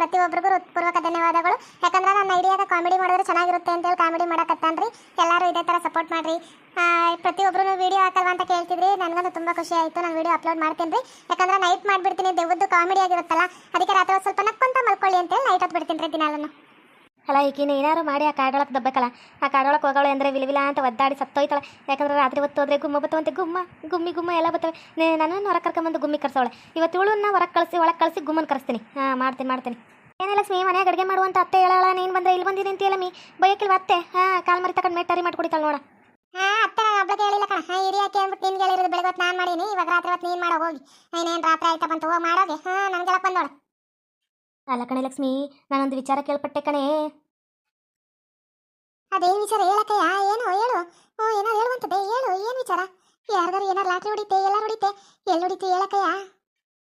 ಪ್ರತಿಯೊಬ್ಬರಿಗೂ ಹೃತ್ಪೂರ್ವಕ ಧನ್ಯವಾದಗಳು. ಯಾಕಂದ್ರೆ ನನ್ನ ಐಡಿಯಾದ ಕಾಮಿಡಿ ಮಾಡಿದ್ರೆ ಚೆನ್ನಾಗಿರುತ್ತೆ ಅಂತೇಳಿ ಕಾಮಿಡಿ ಮಾಡಕತ್ತಾನ್ರಿ. ಎಲ್ಲರೂ ಇದೇ ಥರ ಸಪೋರ್ಟ್ ಮಾಡ್ರಿ. ಪ್ರತಿಯೊಬ್ಬರೂ ವಿಡಿಯೋ ಹಾಕಲ್ವಾ ಅಂತ ಕೇಳ್ತಿದ್ರಿ. ನನಗಂತೂ ತುಂಬ ಖುಷಿ ಆಯಿತು. ನಾನು ವಿಡಿಯೋ ಅಪ್ಲೋಡ್ ಮಾಡ್ತೀನಿ ರೀ ಯಾಕಂದ್ರೆ ನೈಟ್ ಮಾಡಿಬಿಡ್ತೀನಿ. ದೆವ್ವದ್ದು ಕಾಮಿಡಿ ಆಗಿರುತ್ತಲ್ಲ, ಅದಕ್ಕೆ ರಾತ್ರಿ ಸ್ವಲ್ಪ ನಕ್ಕಂತ ಮಲ್ಕೊಳ್ಳಿ ಅಂತೇಳಿ ನೈಟ್ ಹೊತ್ತು ಬಿಡ್ತೀನಿ ರೀ ಅಲ್ಲ ಈಗಿನ ಏನಾರು ಮಾಡಿ ಆ ಕಾಡೊಳಗೆ ದಬ್ಬಕಲ್ಲ? ಆ ಕಾಡೊಳಗೆ ಹೋಗೋಳು ಅಂದರೆ ವಿಲವಿಲ ಅಂತ ಒದ್ದಾಡಿ ಸತ್ತೋಯ್ತಾಳೆ. ಯಾಕಂದ್ರೆ ರಾತ್ರಿ ಹೊತ್ತು ಹೋದ್ರೆ ಗುಮ್ಮ ಬತ್ತವಂತೆ ಗುಮ್ಮ, ಗುಮ್ಮಿ, ಗುಮ್ಮ ಎಲ್ಲ ಬರ್ತವೆ ನಾನು ನನ್ನನ್ನು ಹೊರಗೆ ಕರ್ಕೊಂಬಂದು ಗುಮ್ಮಿ ಕರ್ಸೋಳೆ ಇವತ್ತು ನಾ ಹೊರಗೆ ಕಳಿಸಿ, ಒಳಗೆ ಕಳಿಸಿ ಗುಮ್ಮನ್ ಕರೆಸ್ತೀನಿ. ಹಾಂ, ಮಾಡ್ತೀನಿ ಮಾಡ್ತೀನಿ. ಏನಿಲ್ಲ ಸ್ಮೀ ಮನೆಯಾಗ ಅಡುಗೆ ಮಾಡುವಂತ ಅತ್ತೆ ಹೇಳೋಳ, ನೀನು ಬಂದ್ರೆ ಇಲ್ಲಿ ಬಂದಿದೆ ಅಂತ ಮೀ ಬೈಯಕ್ಕಿಲ್ವ ಅತ್ತೆ? ಹಾಂ, ಕಾಲ್ ಮರಿ ತಗೊಂಡು ಮೇಟಾರಿ ಮಾಡ್ಕೊಡಿತಾಳೆ ನೋಡ. ಹಾ, ಅತ್ತೆ, ನಾನು ಹೇಳಿಲ್ಲ ಕಣ. ಹಾ ಹಿರಿಯ ಅಂದ್ಬಿಟ್ಟು ನಿನ್ಗೆ ಹೇಳಿರೋದು ಬೆಳಗ್ಗೆ ಹೊತ್ತು ನಾನು ಮಾಡೀನಿ. ಇವಾಗ ರಾತ್ರಿ ಹೊತ್ತು ನೀನು ಮಾಡೋ ಹೋಗಿ. ಇನ್ನೇನು ರಾತ್ರಿ ಆಯ್ತಾ ಬಂತು? ಹೋಗಿ ಮಾಡೋಗೆ ಹಾ ನನಗೆಲ್ಲ ಬಂದೋಳು ಅಲ್ಲ ಕಣೆ ಲಕ್ಷ್ಮಿ ನಾನೊಂದು ವಿಚಾರ ಕೇಳ್ಪಟ್ಟೆ ಕಣೆ. ಅದೇನು ವಿಚಾರ ಹೇಳಕ್ಕಯ್ಯ? ಏನು? ಹೇಳು. ಹ್ಞೂ ಏನೋ ಹೇಳುವಂಥದ್ದೇ ಹೇಳು. ಏನು ವಿಚಾರ? ಯಾರ್ದಾರು ಏನಾರು ಲಾಟ್ರಿ ಹೊಡಿತೆ ಎಲ್ಲ ಹೊಡಿತೆ ಎಲ್ಲಿ ಹೊಡಿತೆ ಹೇಳಕ್ಕಯ್ಯ?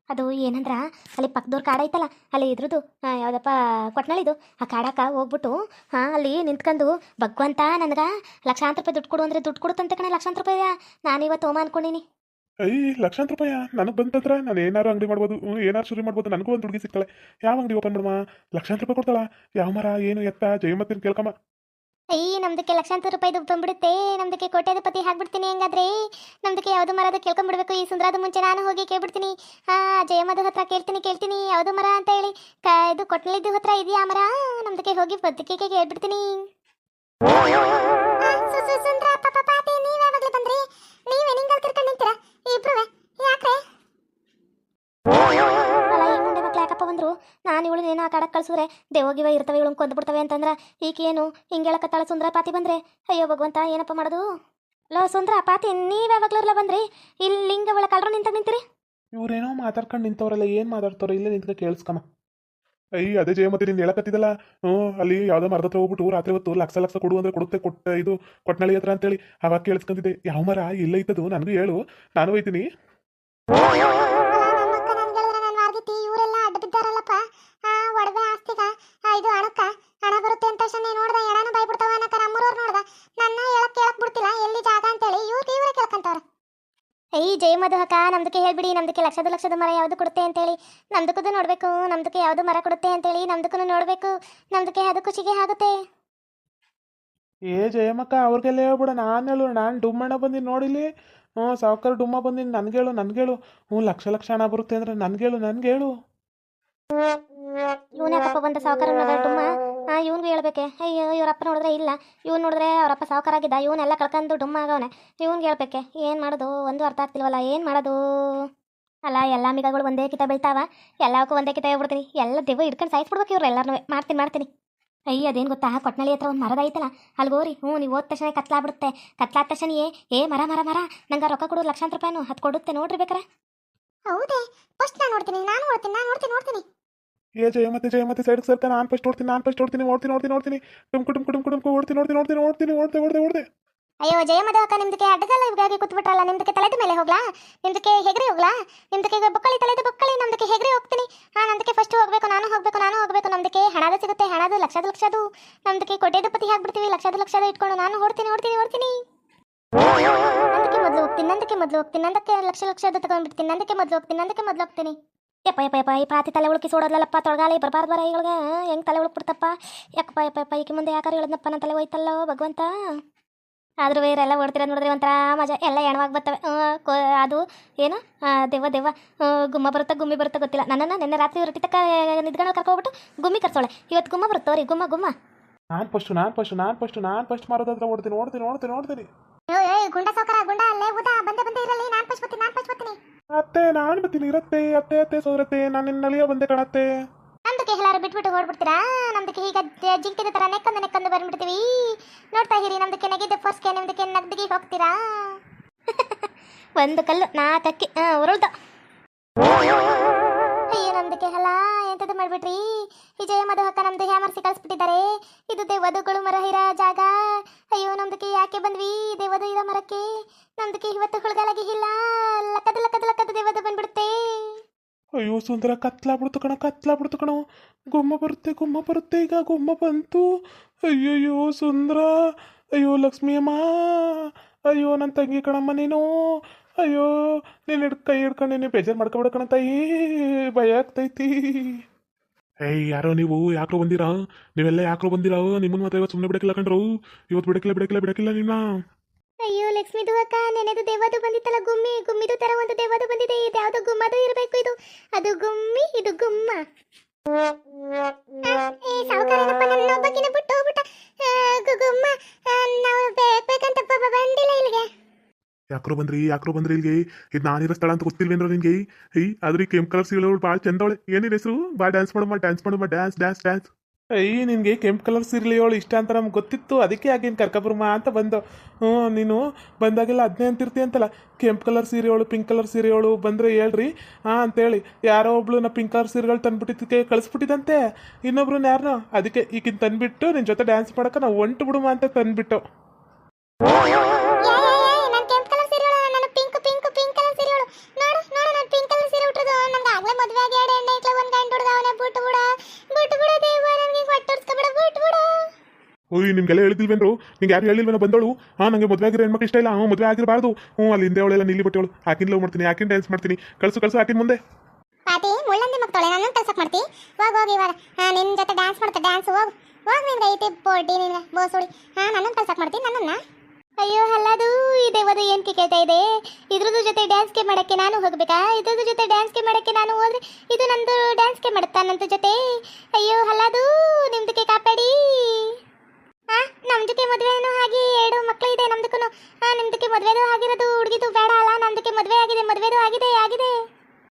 ಅದು ಏನಂದ್ರ ಅಲ್ಲಿ ಪಕ್ಕದವ್ರ ಕಾಡ ಐತಲ್ಲ ಅಲ್ಲಿ ಇದ್ರದ್ದು ಯಾವುದಪ್ಪ ಯಾವ್ದಪ್ಪ ಕೊಟ್ನಳಿದು ಆ ಕಾಡಕ್ಕ ಹೋಗ್ಬಿಟ್ಟು ಹಾಂ ಅಲ್ಲಿ ನಿಂತ್ಕೊಂಡು ಭಗವಂತ ನನಗೆ ಲಕ್ಷಾಂತರ ರೂಪಾಯಿ ದುಡ್ಡು ಕೊಡು ಅಂದರೆ ದುಡ್ಡು ಕೊಡುತ್ತಂತೆ ಕಣೆ ಲಕ್ಷಾಂತರ ರೂಪಾಯಿ ನಾನು ಇವತ್ತು ಹೋಮ ಅನ್ಕೊಂಡಿನಿ. ಐ ಲಕ್ಷಾಂತರ ರೂಪಾಯಿ ನನಗೆ ಬಂತಂದ್ರೆ ನಾನು ಏನಾರು ಅಂಗಡಿ ಮಾಡ್ಬೋದು ಏನಾರು ಶುರು ಮಾಡ್ಬೋದು, ನನಗೂ ಒಂದು ಹುಡುಗಿ ಸಿಗ್ತಾಳೆ ಯಾವ ಅಂಗಡಿ ಓಪನ್ ಮಾಡುವ? ಲಕ್ಷಾಂತರ ರೂಪಾಯಿ ಕೊಡ್ತಾಳ? ಯಾವ ಮರ, ಏನು ಎತ್ತ? ಜಯಮತ್ತಿನ ಕೇಳ್ಕಮ್ಮ. ಅಯ್ಯ ನಮ್ದಕ್ಕೆ ಲಕ್ಷಾಂತರ ರೂಪಾಯಿದು ಬಂದ್ಬಿಡುತ್ತೆ. ನಮ್ದಕ್ಕೆ ಕೋಟ್ಯಾಧಿಪತಿ ಹಾಕ್ಬಿಡ್ತೀನಿ ಹೆಂಗಾದ್ರೆ. ನಮ್ದಕ್ಕೆ ಯಾವುದು ಮರದ ಕೇಳ್ಕೊಂಡ್ಬಿಡ್ಬೇಕು ಈ ಸುಂದರದ ಮುಂಚೆ ನಾನು ಹೋಗಿ ಕೇಳ್ಬಿಡ್ತೀನಿ. ಹಾ ಜಯಮದ ಹತ್ರ ಕೇಳ್ತೀನಿ ಕೇಳ್ತೀನಿ. ಯಾವ್ದು ಮರ ಅಂತ ಹೇಳಿ. ಕ, ಇದು ಕೊಟ್ಟಲಿದ್ದು ಹತ್ರ ಇದೆಯಾ ಮರ? ನಮ್ದಕ್ಕೆ ಹೋಗಿ ಬದುಕಿಗೆ ಕೇಳ್ಬಿಡ್ತೀನಿ. ನೀವ್ ಬಂದ್ರಿ? ನೀವೇ ಕರ್ಕೊಂಡು ನಿಂತೀರ? ಬಂದ್ರು, ನಾನು ಇವಳು ನೇನು ಆ ಕಡಕ್ಕೆ ಕಳಿಸಿದ್ರೆ? ದೇವೋಗಿವ ಇರ್ತವೆ ಇವಳು ಕೊಂದು ಬಿಡ್ತವೆ ಅಂತಂದ್ರೆ ಈಕೆ ಏನು ಹಿಂಗೇಳಕತ್ತಾಳ ಸುಂದ್ರ ಪಾತಿ ಬಂದ್ರೆ? ಅಯ್ಯೋ ಭಗವಂತ, ಏನಪ್ಪ ಮಾಡೋದು? ಲೋ ಸುಂದ್ರ, ಪಾತಿ, ನೀವ್ ಯಾವಾಗಲೂ ಬಂದ್ರಿ? ಇಲ್ಲಿ ಲಿಂಗ ಅವಳ ಕಳ್ರು ನಿಂತ ನಿಂತಿರಿ? ಇವ್ರೇನೋ ಮಾತಾಡ್ಕೊಂಡು ನಿಂತವ್ರಲ್ಲ, ಏನು ಮಾತಾಡ್ತಾರೋ ಇಲ್ಲೇ ನಿಂತ ಕೇಳಿಸ್ಕಮ್ಮ. ಅಯ್ಯ ಅದೇ ಜಯಮತಿ ನೀನು ಹೇಳಕತ್ತಿದ್ದಲ್ಲ? ಹ್ಞೂ, ಅಲ್ಲಿ ಯಾವುದೋ ಮರದ ಹತ್ರ ಹೋಗ್ಬಿಟ್ಟು ರಾತ್ರಿ ಹೊತ್ತು ಲಕ್ಷ ಲಕ್ಷ ಕೊಡು ಅಂದ್ರೆ ಕೊಡುತ್ತೆ, ಕೊಟ್ಟ ಇದು ಕೊಟ್ನಳ್ಳಿ ಹತ್ರ ಅಂತೇಳಿ ಅವಾಗ ಕೇಳಿಸ್ಕೊಂತಿದ್ದೆ. ಯಾವ ಮರ? ಇಲ್ಲ ಇತ್ತದು ನನಗೂ ಹೇಳು, ನಾನು ಹೋಯ್ತೀನಿ. ಈ ಜಯಮಧು ಅಕ್ಕ ನಮ್ದಕ್ಕೆ ಹೇಳ್ಬಿಡಿ ನಮ್ದಕ್ಕೆ ಲಕ್ಷದ ಲಕ್ಷದ ಮರ ಯಾವುದು ಕೊಡುತ್ತೆ ಅಂತೇಳಿ. ನಮ್ದಕ್ಕೂ ನೋಡ್ಬೇಕು ನಮ್ದಕ್ಕೆ ಯಾವುದು ಮರ ಕೊಡುತ್ತೆ ಅಂತೇಳಿ ನಮ್ದಕ್ಕೂ ನೋಡ್ಬೇಕು. ನಮ್ದಕ್ಕೆ ಅದು ಖುಷಿಗೆ ಆಗುತ್ತೆ. ಏ ಜಯಮ್ಮಕ್ಕ ಅವ್ರಿಗೆಲ್ಲ ಹೇಳ್ಬಿಡ ನಾನು ಹೇಳು ನಾನು ಡುಮ್ಮಣ್ಣ ಬಂದಿನಿ ನೋಡಿಲಿ ಹ್ಞೂ ಸಾವುಕಾರ ಡುಮ್ಮ ಬಂದಿನಿ ನನ್ಗೇಳು ನನ್ಗೇಳು. ಹ್ಞೂ ಲಕ್ಷ ಲಕ್ಷ ಹಣ ಬರುತ್ತೆ ಅಂದ್ರೆ ನನ್ಗೇಳು ನನ್ಗೇಳು. ಇವನೇ ಪಾಪ ಬಂದ ಸಾವುಕಾರ ಡುಮ್ಮ. ಇವ್ನಿಗೂ ಹೇಳ್ಬೇಕೆ. ಅಯ್ಯೋ ಇವರಪ್ಪ ನೋಡಿದ್ರೆ ಇಲ್ಲ. ಇವ್ನು ನೋಡಿದ್ರೆ ಅವರಪ್ಪ ಸಾವುಕಾರಾಗಿದ್ದ. ಇವನ್ನೆಲ್ಲ ಕಳ್ಕೊಂಡು ಡುಮ್ಮ ಆಗವನೆ. ಇವ್ನಿಗೆ ಹೇಳ್ಬೇಕೆ. ಏನು ಮಾಡೋದು? ಒಂದು ಅರ್ಥ ಆಗ್ತಿಲ್ವಲ್ಲ. ಏನು ಮಾಡೋದು? ಅಲ್ಲ, ಎಲ್ಲ ಮಿಗಗಳು ಒಂದೇ ಕಿತ ಬೀಳ್ತಾವ. ಎಲ್ಲಕ್ಕೂ ಒಂದೇ ಕಿತ ಹೇಳ್ಬಿಡ್ತೀನಿ. ಎಲ್ಲ ದೆವ್ವ ಹಿಡ್ಕೊಂಡು ಸಾಯಿಸ್ಬಿಡ್ಬೇಕು ಇವ್ರು ಎಲ್ಲರೂ ಮಾಡ್ತೀನಿ ಮಾಡ್ತೀನಿ. ಅಯ್ಯ, ಅದೇನು ಗೊತ್ತಾ? ಕೊಟ್ಟನಲ್ಲಿ ಹತ್ರ ಒಂದು ಮರದ ಐತಲ್ಲ. ಅಲ್ಲಿ ಗೋರಿ ಹ್ಞೂ, ನೀವು ಹೋದ ತಕ್ಷಣ ಕತ್ಲಾಗ್ಬಿಡುತ್ತೆ. ಕತ್ಲಾದ ತಕ್ಷಣ ಏ ಏ ಮರ ಮರ ಮರ. ನಂಗೆ ರೊಕ್ಕ ಕೊಡು ಲಕ್ಷಾಂತರ ರೂಪಾಯಿನು. ಹತ್ತು ಕೊಡುತ್ತೆ ನೋಡ್ರಿ ಬೇಕಾರೆ. ಹೌದೇ. ಫಸ್ಟ್ ನಾನು ನೋಡ್ತೀನಿ. ನಾನು ನೋಡ್ತೀನಿ ನಾನು ನೋಡ್ತೀನಿ ನೋಡ್ತೀನಿ. ಏ ಜಯ ಮತ್ತು ಸೈಡ್ಗೆ ಸರ್ಕ ನಾನು ಫಸ್ಟ್ ಓಡ್ತೀನಿ, ನಾನು ಫಸ್ಟ್ ಓಡ್ತೀನಿ ಓಡ್ತೀನಿ ಓಡ್ತೀನಿ ಓಡ್ತೀನಿ. ಟುಮ್ಕು ಟುಮ್ಕು ಟುಮ್ಕು ಓಡ್ತೀನಿ ಓಡ್ತೀನಿ ಓಡ್ತೀನಿ ಓಡ್ತೀನಿ ಓಡ್ದೆ ಓಡ್ದೆ ಓಡ್ದೆ ಅಯ್ಯೋ ಜಯಮದ ಅಕ್ಕ, ನಿಮ್ದಕ್ಕೆ ಅಡ್ಡದಲ್ಲ ಇವಾಗಿ ಕೂತ್ಬಿಟ್ರಲ್ಲ, ನಿಮ್ದಕ್ಕೆ ತಲೆದ ಮೇಲೆ ಹೋಗ್ಲಾ? ನಿಮ್ದಕ್ಕೆ ಹೆಗರಿ ಹೋಗ್ಲಾ? ನಿಮ್ದಕ್ಕೆ ಬೊಕ್ಕಳಿ, ತಲೆದ ಬೊಕ್ಕಳಿ, ನಮ್ದಕ್ಕೆ ಹೆಗರಿ ಹೋಗ್ತೀನಿ. ಹಾ ನಮ್ದಕ್ಕೆ ಫಸ್ಟ್ ಹೋಗ್ಬೇಕು, ನಾನು ಹೋಗ್ಬೇಕು ನಾನು ಹೋಗ್ಬೇಕು, ನಮ್ದಕ್ಕೆ ಹಣದ ಸಿಗುತ್ತೆ, ಹಣದು, ಲಕ್ಷದ ಲಕ್ಷದು. ನಮ್ದಕ್ಕೆ ಕೊಟ್ಟೆದು ಪತಿ ಹಾಕ್ಬಿಡ್ತೀವಿ ಲಕ್ಷದ ಲಕ್ಷದ ಇಟ್ಕೊಂಡು ನಾನು ಹೊಡ್ತೀನಿ ಹೊಡ್ತೀನಿ ಹೊಡ್ತೀನಿ ನಂದಕ್ಕೆ ಮೊದಲು ಹೋಗ್ತೀನಿ, ನಂದಕ್ಕೆ ಮೊದಲು ಹೋಗ್ತೀನಿ, ನಂದಕ್ಕೆ ಲಕ್ಷ ಲಕ್ಷದ ತಗೊಂಡ್ಬಿಡ್ತೀನಿ, ನಂದಕ್ಕೆ ಮೊದಲು ಹೋಗ್ತೀನಿ, ನಂದಕ್ಕೆ ಮೊದಲು ಹೋಗ್ತೀನಿ. ಯಪ್ಪ ಯಪ್ಪ ಯಪ್ಪ ಈ ಪಾತಿ ತಲೆ ಉಳುಕಿ ಸೋಡೋದ್ಲಲ್ಲಪ್ಪ ತೊಳಗಾಲಿ ಬರಬಾರ್ದು ಬರ ಈಗಳಿಗೆ. ಹೆಂಗೆ ತಲೆ ಉಳುಕ್ಬಿಡ್ತಪ್ಪ? ಯಾಕಪ್ಪ ಯಪ್ಪ ಯಪ್ಪ ಈಕೆ ಮುಂದೆ ಯಾಕಾರ ಹೇಳದ್ನಪ್ಪ ನನ್ನ ತಲೆ ಹೋಯ್ತಲ್ಲೋ ಭಗವಂತ? ಆದ್ರೂ ಬೇರೆ ಎಲ್ಲ ಓಡ್ತಿರೋದು ನೋಡಿದ್ರೆ ಒಂಥರ ಮಜಾ. ಎಲ್ಲ ಎಣವಾಗಿ ಬರ್ತವೆ. ಅದು ಏನು? ದೇವ ದೇವ ದೆವ್ವ. ಗುಮ್ಮ ಬರುತ್ತಾ ಗುಮ್ಮಿ ಬರುತ್ತಾ ಗೊತ್ತಿಲ್ಲ. ನನ್ನನ್ನು ನಿನ್ನೆ ರಾತ್ರಿ ರೊಟ್ಟಿ ತಕ್ಕ ನಿದ್ಗಣ ಕರ್ಕೊಬಿಟ್ಟು ಗುಮ್ಮಿ ಕರ್ಸೋಳೆ. ಇವತ್ತು ಗುಮ್ಮ ಬರುತ್ತೋರಿ ಗುಮ್ಮ ಗುಮ್ಮ. ನಾನು ಫಸ್ಟ್ ನಾನು ಫಸ್ಟ್ ನಾನು ಫಸ್ಟ್ ನಾನು ಫಸ್ಟ್ ಮಾರೋದ್ರ ಓಡ್ತೀನಿ ಓಡ್ತೀನಿ ಓಡ್ತೀನಿ ಓಡ್ತೀನಿ. ಗುಂಡ ಸೌಕರ ಗುಂಡ ಅಲ್ಲೇ ಉದಾ ಬಂದೆ ಬಂದೆ ಇರಲಿ. ನಾನು ಫಸ್ಟ್ ಬರ್ತೀನಿ ನಾನು ಫಸ್ಟ್ ಬರ್ತೀನಿ. ಅತ್ತೆ, ನಾನು ಬರ್ತೀನಿ. ಇರತ್ತೆ, ಅತ್ತೆ ಅತ್ತೆ, ಸೋದರತ್ತೆ, ನಾನು ನಿನ್ನ ನಲಿಯ ಬಂದೆ ಕಣತ್ತೆ. ನಮ್ದಕ್ಕೆ ಎಲ್ಲಾರು ಬಿಟ್ಬಿಟ್ಟು ಹೊಡ್ಬಿಡ್ತೀರಾ ನಮ್ದಕ್ಕೆ ಜ- ಜಿಂಕೆದ ತರ ನೆಕ್ಕಂದು ನೆಕ್ಕಂದು ಬಂದ್ಬಿಡ್ತೀವಿ. ನೋಡ್ತಾ ಇರಿ ನಮ್ದಕ್ಕೆ ನೆಗೆದ ಫಸ್ಟ್ಗೆ ನಿಮ್ದಕ್ಕೆ ನಗ್ದಿಗೆ ಹೋಗ್ತೀರಾ? ಒಂದು ಕಲ್ಲು ನಾಲ್ಕಕ್ಕೆ ಉರುಳ್ದ. ಅಯ್ಯೋ ನಮ್ದಕ್ಕೆ ಹಲ ಎಂತದ್ದು ಮಾಡ್ಬಿಟ್ರಿ? ವಿಜಯ ಜಯ ಮಧು ಅಕ್ಕ ನಮ್ದು ಹ್ಯಾಮರ್ಸಿ ಕಳಿಸ್ಬಿಟ್ಟಿದ್ದಾರೆ. ಇದು ದೇವದುಗಳು ಮರ ಇರೋ ಜಾಗ. ಅಯ್ಯೋ ನಮ್ದಕ್ಕೆ ಯಾಕೆ ಬಂದ್ವಿ? ದೇವದು ಇರೋ ಮರಕ್ಕೆ. ನಮ್ದಕ್ಕೆ ಇವತ್ತು ಹುಳುಗಾಲಾಗಿ ಇಲ್ಲ. ಲಕ್ಕದ ಲಕ್ಕದ ಲಕ್ಕದ ದೇವದು ಬಂದ್ಬಿಡುತ್ತೆ. ಅಯ್ಯೋ, ಸುಂದರ, ಕತ್ಲಾಗ್ಬಿಡ್ತು ಕಣ ಕತ್ಲಾಗ್ಬಿಡ್ತು ಕಣ. ಗೊಮ್ಮ ಬರುತ್ತೆ ಗೊಮ್ಮ ಬರುತ್ತೆ. ಈಗ ಗೊಮ್ಮ ಬಂತು. ಅಯ್ಯಯ್ಯೋ, ಸುಂದರ. ಅಯ್ಯೋ, ಲಕ್ಷ್ಮಿ ಅಮ್ಮ. ಅಯ್ಯೋ ನನ್ನ ತಂಗಿ ಕಣಮ್ಮ ನೀನು. ಅಯ್ಯೋ ನೀನು ಹಿಡ್ ಕೈ ಹಿಡ್ಕೊಂಡು ನೀನು ಬೇಜಾರು ಮಾಡ್ಕೊಬೇಡ ತಾಯಿ. ಭಯ ಆಗ್ತೈತಿ. ಏಯ್, ಯಾರೋ ನೀವು? ಯಾಕ್ರು ಬಂದಿರಾ? ನೀವೆಲ್ಲ ಯಾಕೋ ಬಂದಿರಾ? ನಿಮ್ಮನ್ನ ಮಾತ್ರ ಇವತ್ತು ಸುಮ್ಮನೆ ಬಿಡಕ್ಕಿಲ್ಲ ಕಣ್ರು. ಇವತ್ತು ಬಿಡಕಿಲ್ಲ ಬಿಡಕಿಲ್ಲ ಬಿಡಕಿಲ್ಲ ನಿಮ್ಮ ಅಯ್ಯೋ, ಲಕ್ಷ್ಮಿ ಅಕ್ಕ ನೆನೆದು ದೇವದು ಬಂದಿತ್ತಲ್ಲ ಗುಮ್ಮಿ. ಗುಮ್ಮಿದು ತರ ಒಂದು ದೇವದು ಬಂದಿದೆ. ಇದು ಯಾವ್ದು ಗುಮ್ಮದು ಇರಬೇಕು ಇದು. ಅದು ಗುಮ್ಮಿ, ಇದು ಗುಮ್ಮ. ಏ, ಸಾವುಕಾರನಪ್ಪ, ನನ್ನ ಒಬ್ಬಕಿನ ಬಿಟ್ಟು ಹೋಗ್ಬಿಟ್ಟ. ಗುಮ್ಮ. ನಾವು ಬೇಕಂತ ಬಂದಿಲ್ಲ ಇಲ್ಲಿಗೆ. ಯಾಕ್ರೋ ಬಂದ್ರಿ ಯಾಕ್ರೋ ಬಂದ್ರಿ ಇಲ್ಲಿಗೆ? ಇದು ನಾನಿರೋ ಸ್ಥಳ ಅಂತ ಗೊತ್ತಿಲ್ವೇನ್ರೋ ನಿನ್ಗೆ ಐ ಆದ್ರೆ ಈ ಕೆಂಪು ಕಲರ್ ಸೀರೆಗಳು ಭಾಳ ಚಂದವಳೆ. ಏನಿದೆ ಹೆಸರು? ಬಾ ಡ್ಯಾನ್ಸ್ ಮಾಡಮ್ಮ ಡ್ಯಾನ್ಸ್ ಮಾಡಮ್ಮ ಡ್ಯಾನ್ಸ್ ಡ್ಯಾನ್ಸ್ ಡ್ಯಾನ್ಸ್ ಐ ನಿನ್ಗೆ ಕೆಂಪು ಕಲರ್ ಸೀರೆಗಳು ಇಷ್ಟ ಅಂತ ನಮ್ಗೆ ಗೊತ್ತಿತ್ತು. ಅದಕ್ಕೆ ಆಗೇನು ಕರ್ಕೊಬರ್ಮ ಅಂತ ಬಂದು? ಹ್ಞೂ, ನೀನು ಬಂದಾಗೆಲ್ಲ ಅದನ್ನೇ ಅಂತಿರ್ತೀಯ ಅಂತಲ್ಲ. ಕೆಂಪು ಕಲರ್ ಸೀರೆಗಳು ಪಿಂಕ್ ಕಲರ್ ಸೀರೆಗಳು ಬಂದರೆ ಹೇಳ್ರಿ. ಹಾಂ ಅಂತೇಳಿ. ಯಾರೋ ಒಬ್ಳು ನಾ ಪಿಂಕ್ ಕಲರ್ ಸೀರೆಗಳು ತಂದುಬಿಟ್ಟಿದ್ದಕ್ಕೆ ಕಳಿಸ್ಬಿಟ್ಟಿದಂತೆ ಇನ್ನೊಬ್ರು ಯಾರನ್ನೋ ಅದಕ್ಕೆ ಈಗಿನ ತಂದುಬಿಟ್ಟು ನಿನ್ನ ಜೊತೆ ಡ್ಯಾನ್ಸ್ ಮಾಡೋಕೆ ನಾವು ಒಂಟು ಬಿಡುಮ ಅಂತ ತಂದ್ಬಿಟ್ಟು. ಓಯ್ ನಿಮ್ಗೆಲ್ಲ ಹೇಳಿದಿಲ್ವೇನ್ರು ನಿಂಗೆ ಯಾರು ಹೇಳಿಲ್ವೇನೋ ಬಂದವಳು? ಹಾಂ, ನಂಗೆ ಮದುವೆ ಆಗಿರೋ ಹೆಣ್ಮಕ್ಳು ಇಷ್ಟ ಇಲ್ಲ. ಹ್ಞೂ ಮದುವೆ ಆಗಿರಬಾರ್ದು. ಹ್ಞೂ, ಅಲ್ಲಿ ಹಿಂದೆ ಅವಳೆಲ್ಲ ನಿಲ್ಲಿ ಬಿಟ್ಟವಳು. ಆಕಿನ ಲವ್ ಮಾಡ್ತೀನಿ ಆಕಿನ ಡ್ಯಾನ್ಸ್ ಮಾಡ್ತೀನಿ. ಕಳ್ಸು ಕಳ್ಸು ಆಕಿನ ಮುಂದೆ. ಪಾತಿ ಮುಳ್ಳಂದಿ ಮಕ್ಕಳು ನಾನು ಕಲ್ಸಕ್ ಮಾಡ್ತಿ? ಹೋಗ್, ಹೋಗಿ ಇವಾಗ. ಹಾ ನಿನ್ನ ಜೊತೆ ಡ್ಯಾನ್ಸ್ ಮಾಡ್ತಾ ಡ್ಯಾನ್ಸ್ ಹೋಗ್. ಹೋಗ್ ನಿನ್ಗೆ ಐತಿ ಬೋಟಿ ನಿನ್ಗೆ ಬೋಸುಡಿ ಹಾ, ನನ್ನನ್ನು ಕಲ್ಸಕ್ ಮಾಡ್ತೀನಿ ನನ್ನನ್ನ? ಅಯ್ಯೋ ಅಲ್ಲದು ಇದೇವದು ಏನಕ್ಕೆ ಕೇಳ್ತಾ ಇದೆ? ಇದ್ರದ್ದು ಜೊತೆ ಡ್ಯಾನ್ಸ್ಗೆ ಮಾಡಕ್ಕೆ ನಾನು ಹೋಗಬೇಕಾ? ಇದ್ರದ್ದು ಜೊತೆ ಡ್ಯಾನ್ಸ್ ಡ್ಯಾನ್ಸ್ಗೆ ಮಾಡಕ್ಕೆ ನಾನು ಹೋದ್ರೆ ಇದು ನಂದು ಡ್ಯಾನ್ಸ್ಗೆ ಮಾಡುತ್ತಾ ನಂದು ಜೊತೆ? ಅಯ್ಯೋ ಅಲ್ಲದು ನಿಮ್ದಕ್ಕೆ ಕಾಪಾಡಿ. ಹಾ ನಮ್ದಕ್ಕೆ ಮದುವೆನೂ ಹಾಗೆ ಎರಡು ಮಕ್ಕಳು ಇದೆ ನಮ್ದಕ್ಕೂ ನಿಮ್ದಕ್ಕೆ ಮದುವೆದು ಆಗಿರೋದು ಹುಡುಗಿದು ಬೇಡ ಅಲ್ಲ ನಮ್ದಕ್ಕೆ ಮದುವೆ ಆಗಿದೆ ಮದುವೆದು ಆಗಿದೆ ಆಗಿದೆ.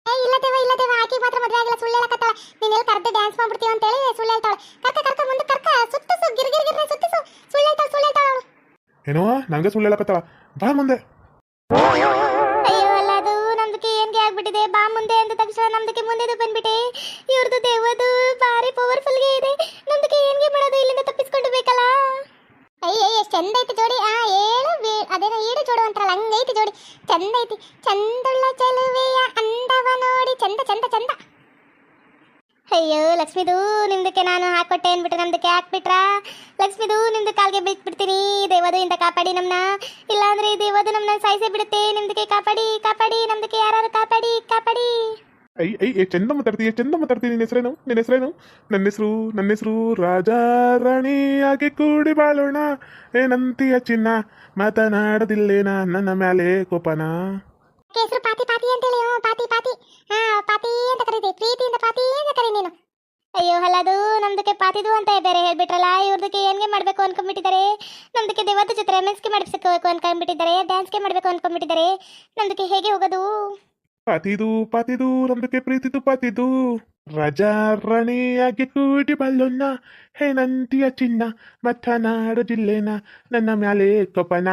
ಏ ಇಲ್ಲ ದೇವ ಇಲ್ಲ ದೇವ ಆಕೆ ಮಾತ್ರ ಮದುವೆ ಆಗಿಲ್ಲ ಸುಳ್ಳು ಹೇಳಕತ್ತಾಳ ನೀನ್ ಎಲ್ಲಿ ಕರೆದು ಡ್ಯಾನ್ಸ್ ಮಾಡ್ಬಿಡ್ತೀವಿ ಅಂತ ಹೇಳಿ ಸುಳ್ಳು ಹೇಳ್ತಾಳೆ ಕರ್ಕ ಕರ್ಕ ಮುಂದೆ ಕರ್ಕ. ಸುತ್ತಿಸು ಗಿರ್ ಗಿರ್ ಗಿರ್ ಸುತ್ತಿಸು ಸುಳ್ಳು ಹೇಳ್ತಾಳೆ ಸುಳ್ಳು ಹೇಳ್ತಾಳೆ ಅವಳು. ಏನೋ ನಂಗೆ ಸುಳ್ಳು ಹೇಳಕತ್ತಾಳ ಬಾ ಮುಂದೆ. ಅಯ್ಯೋ ಅಲ್ಲ ಅದು ನಮ್ದಕ್ಕೆ ಏನ್ಗೆ ಆಗ್ಬಿಟ್ಟಿದೆ? ಬಾ ಮುಂದೆ ಅಂದ ತಕ್ಷಣ ನಮ್ದಕ್ಕೆ ಮುಂದೆ ಅಯ್ಯೋ ಲಕ್ಷ್ಮಿದು ನಿಮ್ದಕ್ಕೆ ನಾನು ಹಾಕೊಟ್ಟೆ ಅಂದ್ಬಿಟ್ಟು ನಮ್ದಕ್ಕೆ ಹಾಕ್ಬಿಟ್ರಾ ಲಕ್ಷ್ಮಿದು ನಿಮ್ದು ಕಾಲ್ಗೆ ಬಿಟ್ಬಿಡ್ತೀನಿ. ದೇವದು ಇಂದ ಕಾಪಾಡಿ ನಮ್ಮನ್ನ ಇಲ್ಲಾಂದ್ರೆ ದೇವದು ನಮ್ನ ಸಾಯಿಸೇ ಬಿಡುತ್ತೆ. ನಿಮ್ದಕ್ಕೆ ಕಾಪಾಡಿ ಕಾಪಾಡಿ ನಮ್ದಕ್ಕೆ ಯಾರು ಕಾಪಾಡಿ ಕಾಪಾಡಿ. ಅಯ್ಯ ಐ ಏ ಚಂದ ಮಾತಾಡ್ತೀಯ ಚಂದ ಮಾತಾಡ್ತೀನಿ ನಿನ್ನ ಹೆಸರೇನು? ನಿನ್ನ ಹೆಸರೇನು? ನನ್ನ ಹೆಸರು ನನ್ನ ಹೆಸರು ರಾಜ ರಾಣಿಯಾಗಿ ಕೂಡಿ ಬಾಳೋಣ. ಏನಂತೀಯ ಚಿನ್ನ ಮಾತನಾಡದಿಲ್ಲೇನ ನನ್ನ ಮ್ಯಾಲೆ ಕೋಪನ? ಹೆಸರು ಪಾತಿ ಪಾತಿ ಅಂತೇಳಿ ಹಾ, ಪಾತಿ ಅಂತ ಕರೀತಿ, ಪ್ರೀತಿಯಿಂದ ಪಾತಿ ಅಂತ ಕರಿ ನೀನು. ಅಯ್ಯೋ ಅಲ್ಲದು ನಮ್ದಕ್ಕೆ ಪಾತಿದು ಅಂತ ಬೇರೆ ಹೇಳ್ಬಿಟ್ರಲ್ಲ, ಇವ್ರದಕ್ಕೆ ಏನ್ಗೆ ಮಾಡ್ಬೇಕು ಅನ್ಕೊಂಡ್ಬಿಟ್ಟಿದ್ದಾರೆ ನಮ್ದಕ್ಕೆ ದೇವದ ಜೊತೆ ರೆಮೆನ್ಸ್ಗೆ ಮಾಡಿಸ್ಬೇಕು ಅನ್ಕೊಂಡ್ಬಿಟ್ಟಿದ್ದಾರೆ ಡ್ಯಾನ್ಸ್ಗೆ ಮಾಡ್ಬೇಕು ಅನ್ಕೊಂಡ್ಬಿಟ್ಟಿದ್ದಾರೆ ನಮ್ದಕ್ಕೆ ಹೇಗೆ ಹೋಗೋದು? ಪಾತಿದು ಪಾತಿದು, ನಮ್ದಕ್ಕೆ ಪ್ರೀತಿದು, ಪಾತಿದು. ರಜಾ ರಣಿಯಾಗಿ ಕೂಡಿ ಬಲ್ಲೊನ್ನ ಹೇ ನಂತಿಯ ಚಿನ್ನ ಮಾತನಾಡದಿಲ್ಲೇನ ನನ್ನ ಮ್ಯಾಲೆ ಕೋಪನ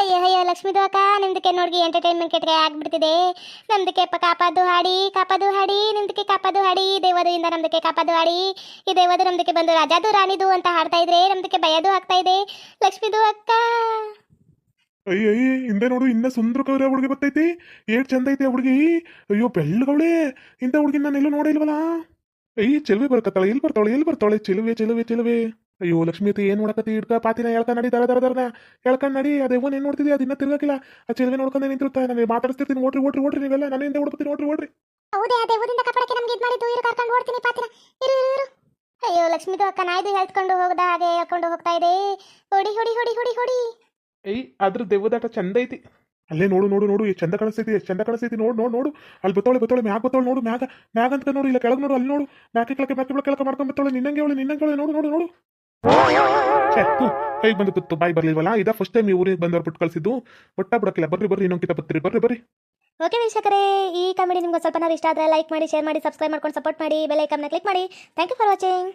ಅಯ್ಯೋ ಅಯ್ಯೋ ಲಕ್ಷ್ಮೀದು ಅಕ್ಕ ನಿಮ್ದಕ್ಕೆ ನೋಡಿ ಎಂಟರ್ಟೈನ್ಮೆಂಟ್ ಕೆಟ್ಟರೆ ಆಗ್ಬಿಡ್ತಿದೆ. ನಮ್ದಕ್ಕೆ ಕಾಪಾದು ಹಾಡಿ ಕಾಪಾದು ಹಾಡಿ, ನಿಮ್ದಕ್ಕೆ ಕಾಪಾದು ಹಾಡಿ. ದೇವದಿಂದ ನಮ್ದಕ್ಕೆ ಕಾಪಾದು ಹಾಡಿ. ಈ ದೇವದು ನಮ್ದಕ್ಕೆ ಬಂದು ರಾಜಾದು ರಾಣಿದು ಅಂತ ಹಾಡ್ತಾ ಇದ್ರೆ ನಮ್ದಕ್ಕೆ ಭಯದು ಆಗ್ತಾ ಇದೆ. ಲಕ್ಷ್ಮೀದು ಅಕ್ಕ ಅಯ್ಯ ಹಿಂದೆ ನೋಡು, ಇನ್ನ ಸುಂದರ ಕವರೆ ಹುಡುಗಿ ಬರ್ತೈತಿ. ಏಟ್ ಚಂದ ಐತಿ ಹುಡುಗಿ. ಅಯ್ಯೋ, ಬೆಳ್ಳಗವಳೆ. ಇಂಥ ಹುಡುಗಿ ನಾನು ಎಲ್ಲೂ ನೋಡಿಲ್ವಲ್ಲ ಅಯ್ಯ ಚೆಲುವೆ ಬರ್ಕತ್ತಾಳೆ. ಎಲ್ಲಿ ಬರ್ತಾಳೆ ಎಲ್ಲಿ ಬರ್ತಾಳೆ? ಚೆಲುವೆ ಚೆಲುವೆ ಚೆಲುವೆ. ಅಯ್ಯೋ ಲಕ್ಷ್ಮಿ ಅತ್ತೆ ಏನ್ ನೋಡಕತ್ತಿ? ಇಡ್ಕ ಪಾತಿನ ಎಳ್ಕ ನಡಿ ದರ ದರ ದರನ ಎಳ್ಕೊಂಡ್ ನಡಿ ಅದೇ ಏನ್ ನೋಡ್ತಿದ್ಯಾ? ಅದಿನ್ನ ತಿರ್ಗಕಿಲ್ಲ. ಆ ಚೆಲುವೆ ನೋಡ್ಕೊಂಡೆ ನಿಂತಿರ್ತಾ ನಾನು ಮಾತಾಡ್ತಿರ್ತೀನಿ ನೋಡ್ರಿ ಓಡ್ರಿ ಓಡ್ರಿ ನೀವೆಲ್ಲ ನನ್ನ ಹಿಂದೆ ಹುಡುಕ್ತೀನಿ ನೋಡ್ರಿ ಓಡ್ರಿ. ಹೌದೇ ಅದೇ ದೇವದಿಂದ ಕಪಡಕ್ಕೆ ನಮ್ಗೆ ಇದು ಮಾಡಿದ್ದು? ಇರು ಕರ್ಕೊಂಡು ಓಡ್ತೀನಿ ಪಾತಿನ. ಇರು ಇರು ಇರು. ಅಯ್ಯೋ ಲಕ್ಷ್ಮೀದು ಅಕ್ಕ ನಾಯ್ದು ಹೇಳ್ಕೊಂಡು ಹೋಗದ? ಹಾಗೆ ಹೇಳ್ಕೊಂಡು ಹೋಗ್ತಾ ಇದೆ. ಹೊಡಿ ಹೊಡಿ ಹೊಡಿ ಹೊಡಿ ಹೊಡಿ. ಏಯ್ ಅದ್ರ ದೆವ್ವದಾಟ ಚಂದ ಐತಿ. ಅಲ್ಲೇ ನೋಡು ನೋಡು ನೋಡು ಎಷ್ಟು ಚಂದ ಕಾಣಿಸ್ತೈತಿ ಎಷ್ಟು ಚಂದ ಕಾಣಿಸ್ತೈತಿ. ನೋಡು ನೋಡು ನೋಡು. ಅಲ್ಲಿ ಬತ್ತೋಳೆ ಬತ್ತೋಳೆ ಮ್ಯಾಗ ಬತ್ತೋಳು ನೋಡು ಮ್ಯಾಗ ಮ್ಯಾಗ ಅಂತ ನೋಡು. ಇಲ್ಲ ಕೆಳಗೆ ನೋಡು ಅಲ್ಲಿ ನೋಡು. ಮ್ಯಾಕೆ ಕೆಳಕ್ಕೆ ಮ್ಯಾಕೆ ಕೆಳಗೆ ಮಾಡ್ಕೊಂಡು ಬತ್ತೋಳೆ. ನಿನ್ನಂಗೆ ಅವಳು ನಿನ್ನಂಗೆ ಅವಳು. ನೋಡು ನೋಡು ನೋಡು. ಕೈಗೆ ಬಂದು ತುತ್ತು ಬಾಯಿ ಬರ್ಲಿಲ್ವಲ್ಲ? ಇದ ಫಸ್ಟ್ ಟೈಮ್ ಈ ಊರಿಗೆ ಬಂದವ್ರು ಬಿಟ್ಟು ಕಳ್ಸಿದ್ದು. ಒಟ್ಟ ಬಿಡಕ್ಕಿಲ್ಲ. ಬರ್ರಿ ಬರ್ರಿ, ಇನ್ನೊಂದು ಕಿತ ಬತ್ತೀರಿ ಬರ್ರಿ ಬರ್ರಿ. ಓಕೆ ವೀಕ್ಷಕರೇ, ಈ ಕಾಮಿಡಿ ನಿಮ್ಗೆ ಸ್ವಲ್ಪ ಇಷ್ಟ ಆದರೆ ಲೈಕ್ ಮಾಡಿ ಶೇರ್ ಮಾಡಿ ಸಬ್ಸ್ಕ್ರೈಬ್ ಮಾಡ್ಕೊಂಡು ಸಪೋರ್ಟ್ ಮಾಡಿ ಬೆಲ್ ಐಕನ್ನ ಕ್ಲಿಕ್ ಮಾಡಿ. Thank you for watching